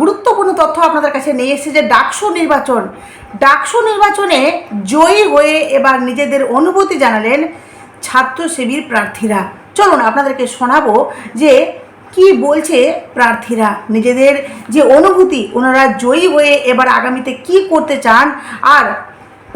গুরুত্বপূর্ণ তথ্য আপনাদের কাছে নিয়ে এসেছে যে ডাকসু নির্বাচন, ডাকসু নির্বাচনে জয়ী হয়ে এবার নিজেদের অনুভূতি জানালেন ছাত্র শিবির প্রার্থীরা। চলুন আপনাদেরকে শোনাবো যে কি বলছে প্রার্থীরা, নিজেদের যে অনুভূতি, ওনারা জয়ী হয়ে এবার আগামীতে কি করতে চান, আর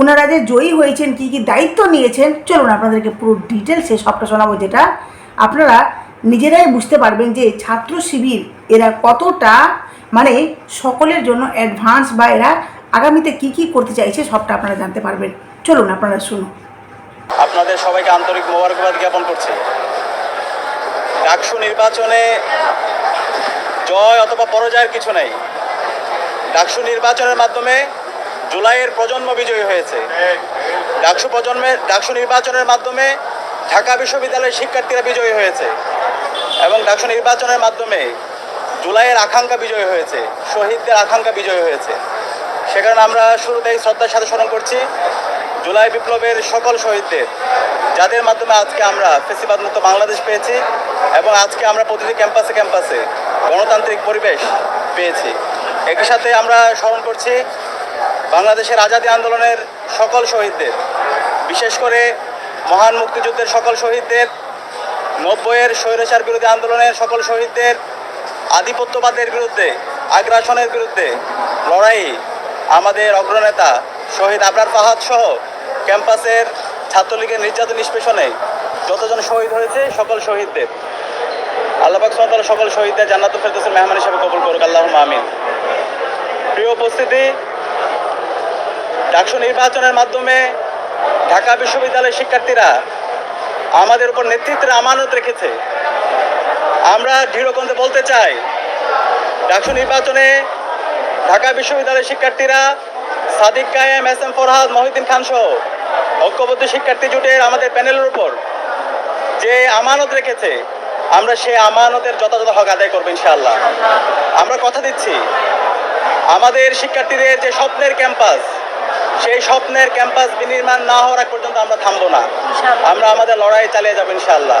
ওনারা যে জয়ী হয়েছেন, কি কি দায়িত্ব নিয়েছেন, চলুন আপনাদেরকে পুরো ডিটেলসে সবটা শোনাবো, যেটা আপনারা নিজেরাই বুঝতে পারবেন যে ছাত্র শিবির এরা কতটা মানে সকলের জন্য অ্যাডভান্স বা এরা আগামীতে কি কি করতে চাইছে সবটা আপনারা জানতে পারবেন। চলুন আপনারা শুনুন। আপনাদের সবাইকে আন্তরিক মোবারকবাদ জ্ঞাপন করছি। ডাকসু নির্বাচনে জয় অথবা পরাজয়ের কিছু নেই। ডাকসু নির্বাচনের মাধ্যমে জুলাইয়ের প্রজন্ম বিজয়ী হয়েছে। ডাকসু প্রজন্মের ডাকসু নির্বাচনের মাধ্যমে ঢাকা বিশ্ববিদ্যালয়ের শিক্ষার্থীরা বিজয়ী হয়েছে। এবং ডাকসু নির্বাচনের মাধ্যমে জুলাইয়ের আকাঙ্ক্ষা বিজয়ী হয়েছে, শহীদদের আকাঙ্ক্ষা বিজয়ী হয়েছে। সে কারণে আমরা শুরুতেই শ্রদ্ধার সাথে স্মরণ করছি জুলাই বিপ্লবের সকল শহীদদের, যাদের মাধ্যমে আজকে আমরা ফেসিবাদ মুক্ত বাংলাদেশ পেয়েছি এবং আজকে আমরা প্রতিটি ক্যাম্পাসে ক্যাম্পাসে গণতান্ত্রিক পরিবেশ পেয়েছি। একই সাথে আমরা স্মরণ করছি বাংলাদেশের আজাদী আন্দোলনের সকল শহীদদের, বিশেষ করে মহান মুক্তিযুদ্ধের সকল শহীদদের, নব্বইয়ের স্বৈরাচার বিরোধী আন্দোলনের সকল শহীদদের আধিপত্যবাদের বিরুদ্ধে, আগ্রাসনের বিরুদ্ধে লড়াই আমাদের অগ্রনেতা শহীদ আবরার ফাহাদ সহ ক্যাম্পাসের ছাত্রলীগের নির্যাতন নিষ্পেষণে যতজন শহীদ হয়েছে, সকল শহীদদের। আল্লাহ পাক সুবহানাহু সকল শহীদদের জান্নাত ফেরদৌসের মেহমান হিসেবে কবুল করুক, আল্লাহুম্মা আমিন। প্রিয় উপস্থিতি, ডাকসু নির্বাচনের মাধ্যমে ঢাকা বিশ্ববিদ্যালয়ের শিক্ষার্থীরা আমাদের উপর নেতৃত্বের আমানত রেখেছে। আমরা দৃঢ়কণ্ঠে বলতে চাই ডাকসু নির্বাচনে ঢাকা বিশ্ববিদ্যালয়ের শিক্ষার্থীরা সাদিক কায়েম এস এম ফরহাদ মহিউদ্দিন খান সহ ঐক্যবদ্ধ শিক্ষার্থী জোটের আমাদের প্যানেলের উপর যে আমানত রেখেছে আমরা সেই আমানতের যথাযথ হক আদায় করব ইনশাআল্লাহ। আমরা কথা দিচ্ছি আমাদের শিক্ষার্থীদের যে স্বপ্নের ক্যাম্পাস সেই স্বপ্নের ক্যাম্পাস বিনির্মাণ না হওয়ার পর্যন্ত আমরা থামবো না। আমরা আমাদের লড়াই চালিয়ে যাব ইনশাআল্লাহ।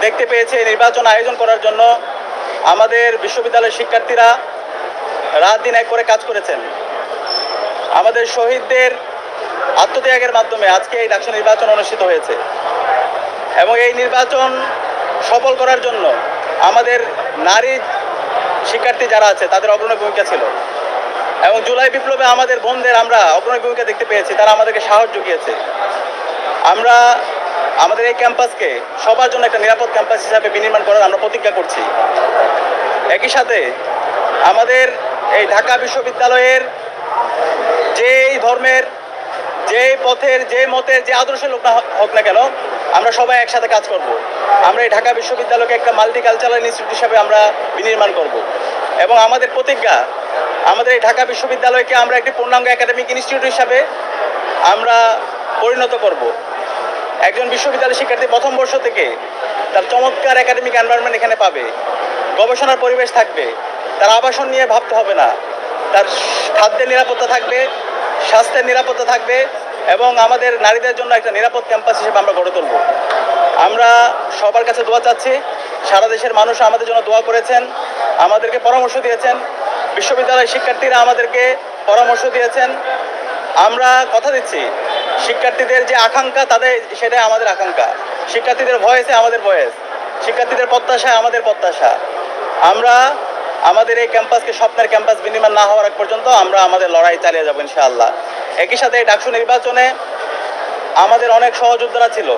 দেখতে পেয়েছি নির্বাচন আয়োজন করার জন্য আমাদের বিশ্ববিদ্যালয়ের শিক্ষার্থীরা রাত দিন এক করে কাজ করেছেন। আমাদের শহীদদের আত্মত্যাগের মাধ্যমে আজকে এই ডাকসু নির্বাচন অনুষ্ঠিত হয়েছে। এবং এই নির্বাচন সফল করার জন্য আমাদের নারী শিক্ষার্থী যারা আছে, তাদের অগ্রণী ভূমিকা ছিল। এবং জুলাই বিপ্লবে আমাদের বোনদের আমরা অগ্রণী ভূমিকা দেখতে পেয়েছি, তারা আমাদেরকে সাহস জুগিয়েছে। আমরা আমাদের এই ক্যাম্পাসকে সবার জন্য একটা নিরাপদ ক্যাম্পাস হিসাবে বিনির্মাণ করার আমরা প্রতিজ্ঞা করছি। একই সাথে আমাদের এই ঢাকা বিশ্ববিদ্যালয়ের যেই ধর্মের যে পথের যে মতের, যে আদর্শের লোক না হোক না কেন, আমরা সবাই একসাথে কাজ করব। আমরা এই ঢাকা বিশ্ববিদ্যালয়কে একটা মাল্টি কালচারাল ইনস্টিটিউট হিসাবে আমরা বিনির্মাণ করব। এবং আমাদের প্রতিজ্ঞা, আমাদের এই ঢাকা বিশ্ববিদ্যালয়কে আমরা একটি পূর্ণাঙ্গ একাডেমিক ইনস্টিটিউট হিসাবে আমরা পরিণত করব। একজন বিশ্ববিদ্যালয় শিক্ষার্থী প্রথম বর্ষ থেকে তার চমৎকার একাডেমিক এনভায়রনমেন্ট এখানে পাবে। গবেষণার পরিবেশ থাকবে। তার আবাসন নিয়ে ভাবতে হবে না। তার খাদ্যের নিরাপত্তা থাকবে, স্বাস্থ্যের নিরাপত্তা থাকবে এবং আমাদের নারীদের জন্য একটা নিরাপদ ক্যাম্পাস হিসেবে আমরা গড়ে তুলব। আমরা সবার কাছে দোয়া চাচ্ছি। সারা দেশের মানুষ আমাদের জন্য দোয়া করেছেন, আমাদেরকে পরামর্শ দিয়েছেন। বিশ্ববিদ্যালয়ের শিক্ষার্থীরা আমাদেরকে পরামর্শ দিয়েছেন। আমরা কথা দিচ্ছি। শিক্ষার্থীদের যে আকাঙ্ক্ষা, তাদের সেটাই আমাদের আকাঙ্ক্ষা। শিক্ষার্থীদের ভয়েসে আমাদের ভয়েস। শিক্ষার্থীদের প্রত্যাশা আমাদের প্রত্যাশা। আমরা আমাদের এই ক্যাম্পাসকে স্বপ্নের ক্যাম্পাস বিনিময় না হওয়ার পর্যন্ত আমরা আমাদের লড়াই চালিয়ে যাব ইনশাআল্লাহ। একই সাথে এই ডাকসু নির্বাচনে আমাদের অনেক সহযোদ্ধারা ছিল।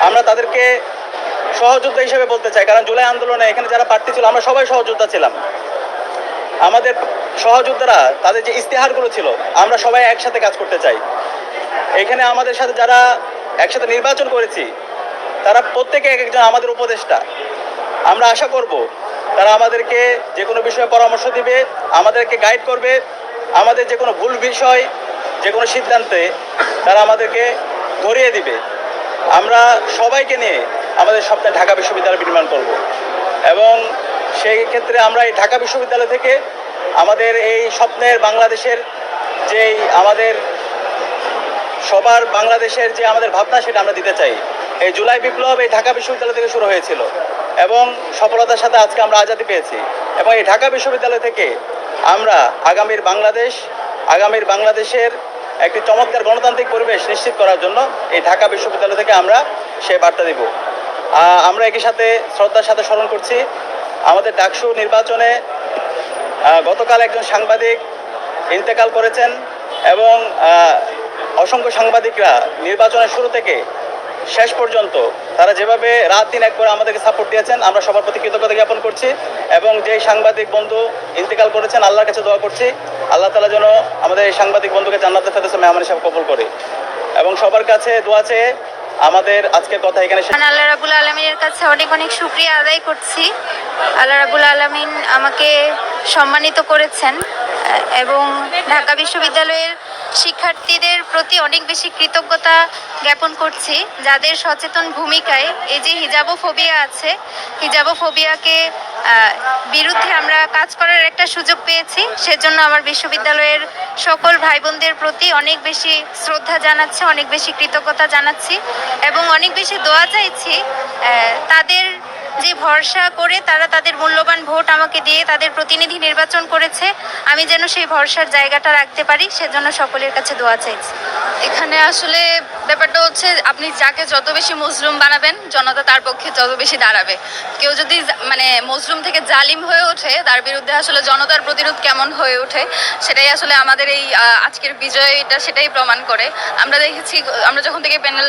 আমরা তাদেরকে সহযোদ্ধা হিসেবে বলতে চাই, কারণ জুলাই আন্দোলনে এখানে যারা প্রার্থী ছিল, আমরা সবাই সহযোদ্ধা ছিলাম। আমাদের সহযোদ্ধারা, তাদের যে ইস্তেহারগুলো ছিল, আমরা সবাই একসাথে কাজ করতে চাই। এখানে আমাদের সাথে যারা একসাথে নির্বাচন করেছি, তারা প্রত্যেকে এক একজন আমাদের উপদেষ্টা। আমরা আশা করব তারা আমাদেরকে যে কোনো বিষয়ে পরামর্শ দিবে, আমাদেরকে গাইড করবে। আমাদের যে কোনো ভুল বিষয়, যে কোনো সিদ্ধান্তে তারা আমাদেরকে ধরিয়ে দিবে। আমরা সবাইকে নিয়ে আমাদের স্বপ্নে ঢাকা বিশ্ববিদ্যালয় নির্মাণ করব। এবং সেই ক্ষেত্রে আমরা এই ঢাকা বিশ্ববিদ্যালয় থেকে আমাদের এই স্বপ্নের বাংলাদেশের যেই আমাদের সবার বাংলাদেশের যে আমাদের ভাবনা সেটা আমরা দিতে চাই। এই জুলাই বিপ্লব এই ঢাকা বিশ্ববিদ্যালয় থেকে শুরু হয়েছিল এবং সফলতার সাথে আজকে আমরা আজাদি পেয়েছি। এবং এই ঢাকা বিশ্ববিদ্যালয় থেকে আমরা আগামীর বাংলাদেশ, আগামীর বাংলাদেশের একটি চমৎকার গণতান্ত্রিক পরিবেশ নিশ্চিত করার জন্য এই ঢাকা বিশ্ববিদ্যালয় থেকে আমরা সে বার্তা দিব। আমরা একই সাথে শ্রদ্ধার সাথে স্মরণ করছি, আমাদের ডাকসু নির্বাচনে গতকাল একজন সাংবাদিক ইন্তেকাল করেছেন এবং অসংখ্য সাংবাদিকরা নির্বাচনের শুরু থেকে শেষ পর্যন্ত তারা যেভাবে রাত দিন এক করে আমাদেরকে সাপোর্ট দিয়েছেন, আমরা সবার প্রতি কৃতজ্ঞতা জ্ঞাপন করছি এবং যে সাংবাদিক বন্ধু ইন্তেকাল করেছেন, আল্লাহর কাছে দোয়া করছি। আল্লাহ তালা যেন আমাদের এই সাংবাদিক বন্ধুকে জান্নাতে ফেরদৌসে মেহমান হিসাবে কবুল করে। এবং সবার কাছে দোয়া চেয়ে আমাদের আজকের কথা এখানে আল্লাহ রাবুল আলমিনের কাছে অনেক অনেক শুক্রিয়া আদায় করছি। আল্লাহ রাবুল আলমিন আমাকে সম্মানিত করেছেন, এবং ঢাকা বিশ্ববিদ্যালয়ের শিক্ষার্থীদের প্রতি অনেক বেশি কৃতজ্ঞতা জ্ঞাপন করছি, যাদের সচেতন ভূমিকায় এই যে হিজাবোফোবিয়া আছে, হিজাবোফোবিয়াকে বিরুদ্ধে আমরা কাজ করার একটা সুযোগ পেয়েছি, সেজন্য আমার বিশ্ববিদ্যালয়ের সকল ভাই বোনদের প্রতি অনেক বেশি শ্রদ্ধা জানাচ্ছি, অনেক বেশি কৃতজ্ঞতা জানাচ্ছি এবং অনেক বেশি দোয়া চাইছি তাদের যে ভরসা করে তারা তাদের মূল্যবান ভোট আমাকে দিয়ে তাদের প্রতিনিধি নির্বাচন করেছে, আমি যেন সেই ভরসার জায়গাটা রাখতে পারি, সেজন্য সকলের কাছে দোয়া চাইছি। এখানে আসলে ব্যাপারটা হচ্ছে, আপনি যাকে যত বেশি মজলুম বানাবেন, জনতা তার পক্ষে যত বেশি দাঁড়াবে। কেউ যদি মানে মজলুম থেকে জালিম হয়ে ওঠে, তার বিরুদ্ধে আসলে জনতার প্রতিরোধ কেমন হয়ে ওঠে, সেটাই আসলে আমাদের এই আজকের বিজয়টা সেটাই প্রমাণ করে। আমরা দেখেছি, আমরা যখন থেকে প্যানেল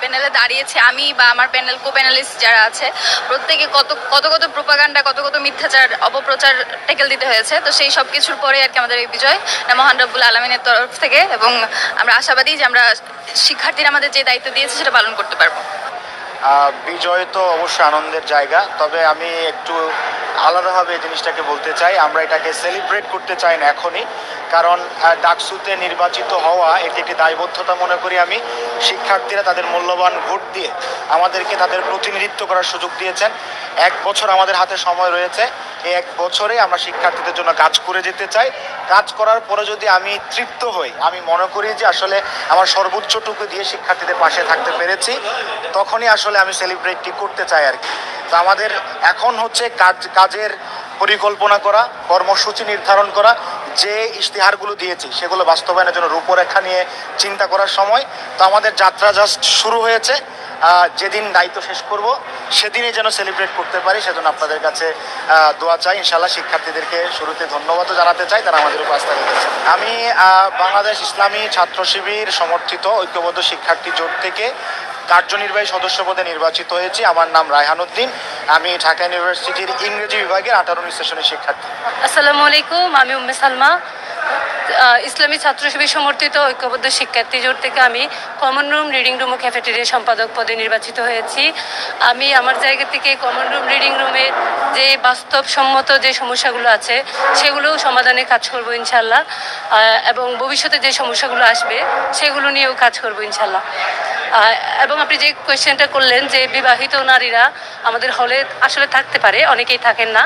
প্যানেলে দাঁড়িয়েছি, আমি বা আমার প্যানেল কো প্যানেলিস্ট যারা আছে প্রত্যেকে কত কত কত প্রোপাগান্ডা কত কত মিথ্যাচার, অপপ্রচার টেকেল দিতে হয়েছে। তো সেই সব কিছুর পরে আর কি আমাদের এই বিজয় মহান রব্বুল আলমিনের তরফ থেকে এবং আমরা আশাবাদী যে আমরা শিক্ষার্থীরা আমাদের যে দায়িত্ব দিয়েছে সেটা পালন করতে পারব। বিজয় তো অবশ্যই আনন্দের জায়গা। তবে আমি একটু আলাদাভাবে এই জিনিসটাকে বলতে চাই। আমরা এটাকে সেলিব্রেট করতে চাই না এখনই। কারণ ডাকসুতে নির্বাচিত হওয়া এটি একটি দায়বদ্ধতা মনে করি আমি। শিক্ষার্থীরা তাদের মূল্যবান ভোট দিয়ে আমাদেরকে তাদের প্রতিনিধিত্ব করার সুযোগ দিয়েছেন। এক বছর আমাদের হাতে সময় রয়েছে। এই এক বছরে আমরা শিক্ষার্থীদের জন্য কাজ করে যেতে চাই। কাজ করার পরে যদি আমি তৃপ্ত হই, আমি মনে করি যে আসলে আমার সর্বোচ্চটুকু দিয়ে শিক্ষার্থীদের পাশে থাকতে পেরেছি, তখনই আসলে আমি সেলিব্রেটটি করতে চাই আর কি। তো আমাদের এখন হচ্ছে কাজ, কাজের পরিকল্পনা করা, কর্মসূচি নির্ধারণ করা, যে ইশতেহারগুলো দিয়েছি সেগুলো বাস্তবায়নের জন্য রূপরেখা নিয়ে চিন্তা করার সময়। তো আমাদের যাত্রা জাস্ট শুরু হয়েছে। যেদিন দায়িত্ব শেষ করব, সেদিনই যেন সেলিব্রেট করতে পারি, সেজন্য আপনাদের কাছে দোয়া চাই। ইনশাল্লাহ শিক্ষার্থীদেরকে শুরুতে ধন্যবাদও জানাতে চাই, তারা আমাদের উপর আস্থা রেখেছে। আমি বাংলাদেশ ইসলামী ছাত্র শিবির সমর্থিত ঐক্যবদ্ধ শিক্ষার্থী জোট থেকে কার্যনির্বাহী সদস্য পদে নির্বাচিত হয়েছি। আমার নাম রায়হান উদ্দিন আমি ঢাকা ইউনিভার্সিটির ইংরেজি বিভাগের আঠারো সেশনের শিক্ষার্থী। আসসালামু আলাইকুম, আমি উম্মে সালমা। ইসলামী ছাত্র শিবির সমর্থিত ঐক্যবদ্ধ শিক্ষার্থী জোট থেকে আমি কমন রুম রিডিং রুম ও ক্যাফেটেরিয়া সম্পাদক পদে নির্বাচিত হয়েছি। আমি আমার জায়গা থেকে কমন রুম রিডিং রুমের যে বাস্তবসম্মত যে সমস্যাগুলো আছে সেগুলো সমাধানে কাজ করব ইনশাল্লাহ। এবং ভবিষ্যতে যে সমস্যাগুলো আসবে, সেগুলো নিয়েও কাজ করব ইনশাল্লাহ। এবং আপনি যে কোয়েশ্চেনটা করলেন যে বিবাহিত নারীরা আমাদের হলে আসলে থাকতে পারে, অনেকেই থাকেন না,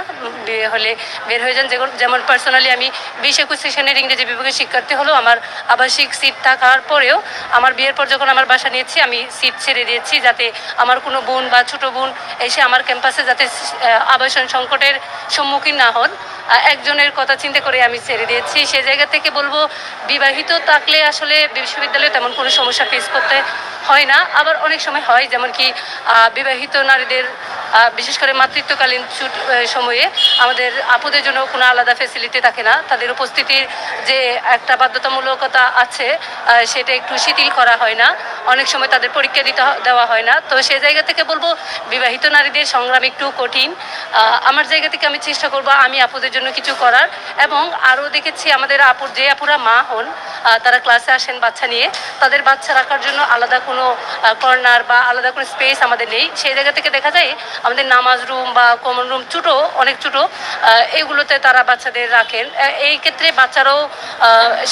বিয়ে হলে বের হয়ে যান। যেমন পার্সোনালি আমি বিশ একুশ সেশনের ইংরেজি বিভাগের শিক্ষার্থী হলেও আমার আবাসিক সিট থাকার পরেও আমার বিয়ের পর যখন আমার বাসা নিয়েছি, আমি সিট ছেড়ে দিয়েছি যাতে আমার কোনো বোন বা ছোট বোন এসে আমার ক্যাম্পাসে যাতে আবাসন সংকটের সম্মুখীন না হন। একজনের কথা চিন্তা করে আমি ছেড়ে দিয়েছি। সে জায়গা থেকে বলব, বিবাহিত থাকলে আসলে বিশ্ববিদ্যালয়ে তেমন কোনো সমস্যা ফেস করতে হয় না আবার অনেক সময় হয় যেমন কি বিবাহিত নারীদের বিশেষ করে মাতৃত্বকালীন ছুট সময়ে আমাদের আপুদের জন্য কোনো আলাদা ফেসিলিটি থাকে না। তাদের উপস্থিতির যে একটা বাধ্যতামূলকতা আছে সেটা একটু শিথিল করা হয় না। অনেক সময় তাদের পরীক্ষা দিতে দেওয়া হয় না। তো সেই জায়গা থেকে বলব, বিবাহিত নারীদের সংগ্রাম একটু কঠিন। আমার জায়গা থেকে আমি চেষ্টা করব আমি আপুদের জন্য কিছু করার। এবং আরও দেখেছি আমাদের আপুর, যে আপুরা মা হন তারা ক্লাসে আসেন বাচ্চা নিয়ে। তাদের বাচ্চা রাখার জন্য আলাদা কোনো কর্নার বা আলাদা কোনো স্পেস আমাদের নেই। সেই জায়গা থেকে দেখা যায় আমাদের নামাজ রুম বা কমন রুম ছোটো অনেক ছোটো আহ, এগুলোতে তারা বাচ্চাদের রাখেন। এই ক্ষেত্রে বাচ্চারাও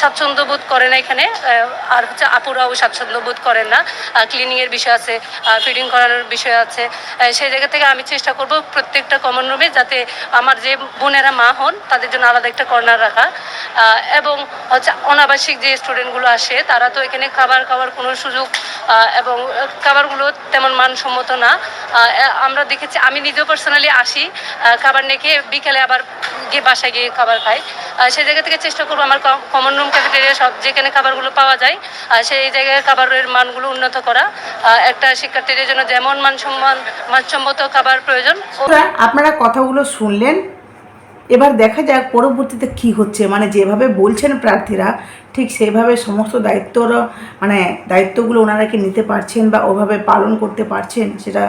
স্বাচ্ছন্দ্য বোধ করে না এখানে। আর হচ্ছে আপুরাও স্বাচ্ছন্দ্য বোধ করেন না। ক্লিনিংয়ের বিষয় আছে ফিডিং করানোর বিষয় আছে। সেই জায়গা থেকে আমি চেষ্টা করব প্রত্যেকটা কমন রুমে যাতে আমার যে বোনেরা মা হন তাদের জন্য আলাদা একটা কর্নার রাখা। এবং হচ্ছে অনাবাসিক যে স্টুডেন্টগুলো আসে তারা তো এখানে খাবার খাওয়ার কোনো সুযোগ এবং খাবারগুলো তেমন মানসম্মত না। আমরা দেখেছি, আমি নিজেও পার্সোনালি আসি খাবার নিয়ে বিকেলে আবার গিয়ে বাসায় গিয়ে খাবার খাই। সেই জায়গা থেকে চেষ্টা করব আমার কমন রুম ক্যাফেটেরিয়া সব যেখানে খাবারগুলো পাওয়া যায় সেই জায়গায় খাবারের মানগুলো উন্নত করা। একটা শিক্ষার্থীদের জন্য যেমন মানসম্মান মানসম্মত খাবার প্রয়োজন আপনারা কথাগুলো শুনলেন। এবার দেখা যাক পরবর্তীতে কি হচ্ছে। মানে যেভাবে বলছেন প্রার্থীরা, ঠিক সেইভাবে সমস্ত দায়িত্বর মানে দায়িত্বগুলো ওনারা কি নিতে পারছেন বা ওভাবে পালন করতে পারছেন, সেটা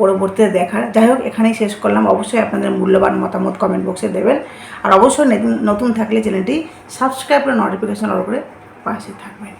পরবর্তীতে দেখার। যাই হোক, এখানেই শেষ করলাম। অবশ্যই আপনাদের মূল্যবান মতামত কমেন্ট বক্সে দেবেন। আর অবশ্যই নতুন থাকলে চ্যানেলটি সাবস্ক্রাইব করে নোটিফিকেশন অল করে পাশে থাকবেন।